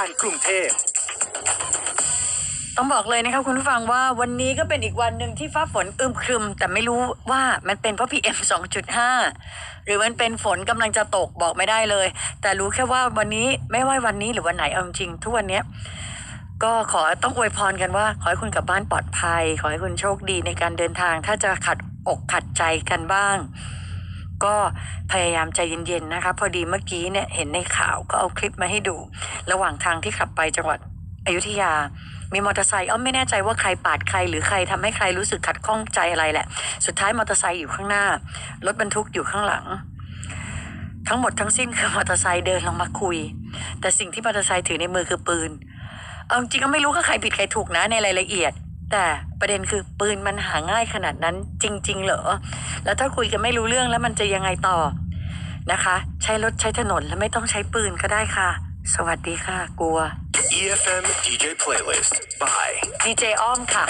านกรุงเทพต้องบอกเลยนะคะคุณผู้ฟังว่าวันนี้ก็เป็นอีกวันหนึ่งที่ฟ้าฝนอึมครึม แต่ไม่รู้ว่ามันเป็นเพราะ PM 2.5 หรือมันเป็นฝนกำลังจะตกบอกไม่ได้เลย แต่รู้แค่ว่าวันนี้ไม่ว่าวันนี้หรือวันไหนเอาจริงทุกวันเนี้ยก็ขอต้องอวยพรกันว่า ขอให้คุณกลับบ้านปลอดภัย ขอให้คุณโชคดีในการเดินทาง ถ้าจะขัดอกขัดใจกันบ้าง ก็พยายามใจเย็นๆนะคะ พอดีเมื่อกี้เนี่ยเห็นในข่าวก็เอาคลิปมาให้ดู ระหว่างทางที่ขับไปจังหวัดอยุธยา มีมอเตอร์ไซค์อ้อมไม่แน่ใจว่าใครปาดใคร หรือใครทำให้ใครรู้สึกขัดข้องใจอะไรแหละ สุดท้ายมอเตอร์ไซค์อยู่ข้างหน้ารถบรรทุกอยู่ข้างหลัง ทั้งหมดทั้งสิ้นคือมอเตอร์ไซค์เดินลงมาคุย แต่สิ่งที่มอเตอร์ไซค์ถือในมือคือปืนเอาจริงก็ไม่รู้ว่าใครผิดใครถูกนะในรายละเอียด แต่ประเด็นคือปืนมันหาง่ายขนาดนั้นจริง ๆ เหรอ แล้วถ้าคุยกันไม่รู้เรื่องแล้วมันจะยังไงต่อนะคะ ใช้รถใช้ถนนแล้วไม่ต้องใช้ปืนก็ได้ค่ะ สวัสดีค่ะ กลัว EFM DJ Playlist by ดีเจอ้อมค่ะ